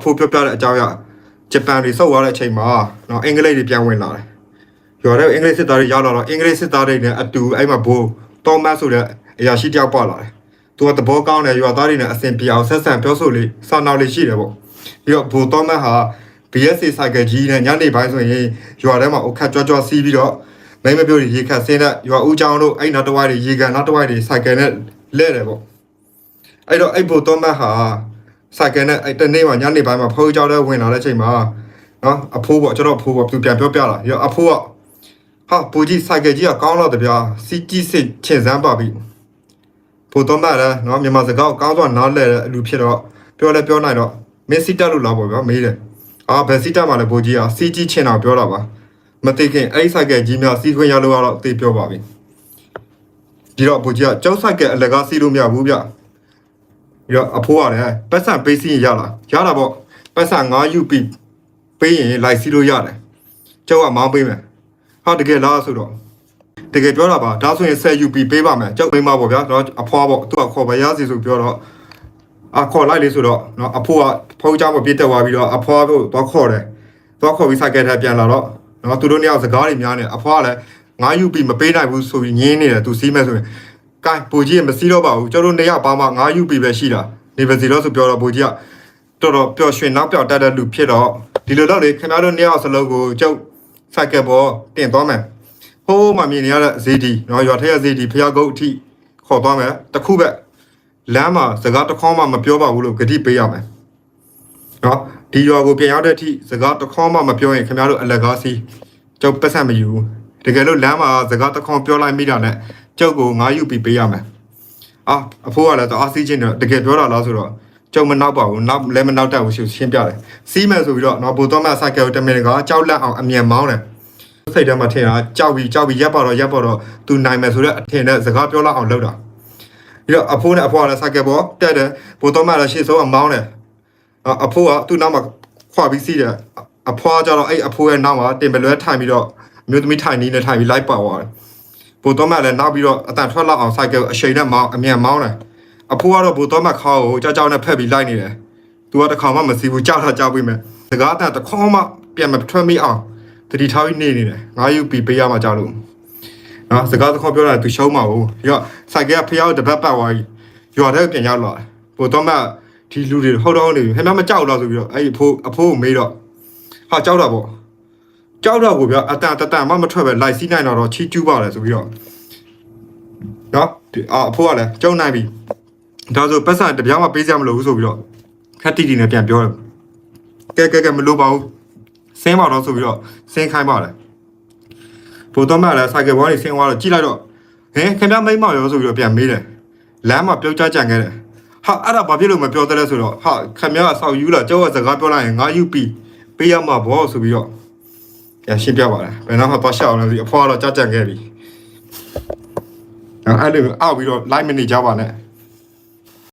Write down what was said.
အဖိုးပြောပြတဲ့အကြောင်းအရဂျပန်တွေဆုတ်သွားတဲ့အချိန်မှာနော်အင်္ဂလိပ်တွေပြန်ဝင်လာတယ်ရွာတဲ့အင်္ဂလိပ်စစ်သားတွေရောက်လာတော့အင်္ဂလိပ်စစ်သားတွေနဲ့အတူအဲ့မှာဘိုးတောမတ်ဆိုတဲ့အရာရှိတယောက်ပါလာတယ်သူကသဘောကောင်းတယ်ရွာသားတွေနဲ့အဆင်ပြေအောင်ဆက်ဆံပြောဆိုလေးစာနောက်လေးရှိတယ်ပေါ့ပြီးတော့ဘိုးတောမတ်ဟာ BSC ဆိုင်ကယ်ကြီးနဲ့ညနေပိုင်းဆိုရင်ရွာထဲမှာအခက်ကြွကြွစီးပြီးတော့မိမပြိုးတွေရေခတ်ဆင်းတဲ့ရွာဦးချောင်းတို့အဲ့နောက်တစ်ဝိုက်တွေရေကန်နောက်တစ်ဝိုက်တွေဆိုင်ကယ်နဲ့လဲတယ်ပေါ့အဲ့တော့အဲ့ဘိုးတောမတ်ဟာ ဆိုင်ကယ်နဲ့အဲ့တနေ့မှညနေပိုင်းမှာဖိုးကြောက်တဲ့ဝင်လာတဲ့အချိန်မှာနော်အဖိုးပေါ့ကျွန်တော်အဖိုးပေါ့သူပြန်ပြောပြလာရောအဖိုးကဟာပူကြီးဆိုင်ကယ်ကြီးကကောင်းတော့တဗျာစီကြီးစစ်ချင်စမ်းပါပြီဘိုးတောမတ်လည်းနော်မြန်မာစကားကိုကောင်းစွာနားလဲတဲ့အလူဖြစ်တော့ပြောလဲပြောနိုင်တော့မင်းစီတက်လို့လားပေါ့ဗျာမေးတယ်အာဘယ်စီတက်မှလည်းဘိုးကြီးอ่ะစီကြီးချင်တော့ပြောတာပါမသိခင်အဲ့ဒီဆိုင်ကယ်ကြီးများစီခွင့်ရလို့ကတော့သိပြောပါပြီဒီတော့ဘိုးကြီးကကျောက်ဆိုင်ကယ်အလကားစီလို့မရဘူးဗျ ပြီးတော့အဖိုးရတယ်ပတ်စံပေးစီရင်ရလားရတာပေါ့ပတ်စံ9 UP ပေးရင်လိုက်စီလို့ရတယ်ကျောက်ကမောင်းပေးမယ်ဟာတကယ်လားဆိုတော့တကယ်ပြောတာပါဒါဆိုရင်10 UP ပေးပါမယ်ကျောက်ပေးမှာပေါ့ဗျာတော့အဖွားပေါ့သူကခေါ်ပါရစီဆိုပြောတော့အခေါ်လိုက်လေဆိုတော့နော်အဖိုးကဖုန်းကြောင်းမပြစ်တက်သွားပြီးတော့အဖွားကိုသွားခေါ်တယ်သွားခေါ်ပြီးစိုက်ကဲထပ်ပြန်လာတော့နော်သူတို့နှစ်ယောက်စကားတွေများနေအဖွားကလည်း9 UP မပေးနိုင်ဘူးဆိုပြီးညင်းနေတယ်သူစီးမဲ့ဆိုရင် ကဲပူကြီးကမစီးတော့ပါဘူးကျတို့နှစ်ယောက်ပါမှငါယူပြီးပဲရှိတာနေပါစီတော့ဆိုပြောတော့ပူကြီးကတော်တော်ပျော်ရွှင်နောက်ပြောက်တက်တဲ့လူဖြစ်တော့ဒီလိုတော့လေခင်ဗျားတို့နှစ်ယောက်စလုံးကိုကျုပ်စိုက်ကဲပေါ်တင်သွားမယ်ဟိုးမှမြင်နေရတဲ့ဇေဒီနော်ရွာထက်ရဇေဒီဖျားကုတ်အထိခေါ်သွားမယ်တခုပဲလမ်းမှာစကားတစ်ခေါက်မှမပြောပါဘူးလို့ဂတိပေးရမယ်။နော်ဒီရွာကိုပြန်ရောက်တဲ့အထိစကားတစ်ခေါက်မှမပြောရင်ခင်ဗျားတို့အလက်ကားစီကျုပ်ပတ်ဆက်မယူဘူး။တကယ်လို့လမ်းမှာစကားတစ်ခေါက်ပြောလိုက်မိတာနဲ့ ကျုပ်ကိုငါယူပြီးပေးရမယ်။အာအဖိုးကလည်းတအားစီးချင်းတယ်တကယ်ပြောတာလားဆိုတော့ကျုပ်မနောက်ပါဘူးနောက်လည်းမနောက်တတ်ဘူးရှင်းပြတယ်။စီးမယ်ဆိုပြီးတော့နော်ဘိုတော်မဆိုင်ကယ်ကိုတမင်ကကြောက်လက်အောင်အမြန်မောင်းတယ်။စိတ်ထဲမှာထင်တာကြောက်ပြီးကြောက်ပြီးရက်ပါတော့ရက်ပါတော့သူနိုင်မယ်ဆိုတဲ့အထင်နဲ့စကားပြောလောက်အောင်လုပ်တာ။ပြီးတော့အဖိုးနဲ့အဖွားလည်းဆိုင်ကယ်ပေါ်တက်တယ်ဘိုးတော်မလည်းရှေ့ဆုံးအမောင်းတယ်အအဖိုးကသူ့နောက်မှာခွာပြီးစီးတယ်အဖွားကျတော့အဲ့အဖိုးရဲ့နောက်မှာတင်ပလွဲထိုင်ပြီးတော့အမျိုးသမီးထိုင်နေနဲ့ထိုင်ပြီးလိုက်ပါသွားတယ် ဘိုးတော်မလည်းနောက်ပြီးတော့အတန်ထွက်လောက်အောင်ဆိုင်ကယ်အရှိန်နဲ့မောင်းအမြန်မောင်းတယ်အဖိုးကတော့ဘိုးတော်မခါကိုကြောက်ကြောက်နဲ့ဖက်ပြီးလိုက်နေတယ်သူကတခါမှမစီဘူးကြောက်တာကြောက်ပြီးမယ်စကားအတန်တစ်ခေါက်မှပြန်မထွက်မိအောင်တတိထားပြီးနေနေတယ်ငါယူပြီးပေးရမှာကြောက်လို့နော်စကားသခေါ်ပြောတာသူရှုံးမှာဘူးရောစိုက်ကဖျောက်တပတ်ပတ်သွားပြီရွာထဲပြန်ရောက်လာပို့တော့မှဒီလူတွေဟုတ်တော့နေပြီခင်ဗျားမကြောက်တော့ဆိုပြီးတော့အဲ့အဖိုးအဖိုးကိုမေးတော့ဟာကြောက်တာပေါ့ ကြောက်တော့ကိုဗျအတန်တတန်မှမထွက်ပဲလိုက်စီးနိုင်တော့ချီကျူးပါလေဆိုပြီးတော့နော်ဒီအအဖိုးကလည်းကျုံနိုင်ပြီဒါဆိုပတ်စံတပြားမှပေးစရာမလိုဘူးဆိုပြီးတော့ခက်တီတီနဲ့ပြန်ပြောတယ်ကဲကဲကဲမလိုပါဘူးဆင်းပါတော့ဆိုပြီးတော့ဆင်းခိုင်းပါလေဘိုးတော်မလည်းဆိုင်ကယ်ဘောင်းကြီးဆင်းသွားတော့ကြည့်လိုက်တော့ဟင်ခင်ဗျားမိမရောဆိုပြီးတော့ပြန်မေးတယ်လမ်းမှာပြုတ်ကြကြံခဲ့တယ်ဟာအဲ့ဒါဘာဖြစ်လို့မပြောတတ်လဲဆိုတော့ဟာခင်ဗျားအဆောက်ယူလာကျောင်းကစကားပြောလိုက်ရင်ငါယူပြီးပေးရမှာဘောဆိုပြီးတော့ ပြန်ရှင်းပြပါတယ်ဘယ်တော့မှသွားရှောက်အောင်လဲဆိုအဖွားတော့ကြကြံခဲ့ပြီအဲ့လိုအောက်ပြီးတော့ live မနေကြပါနဲ့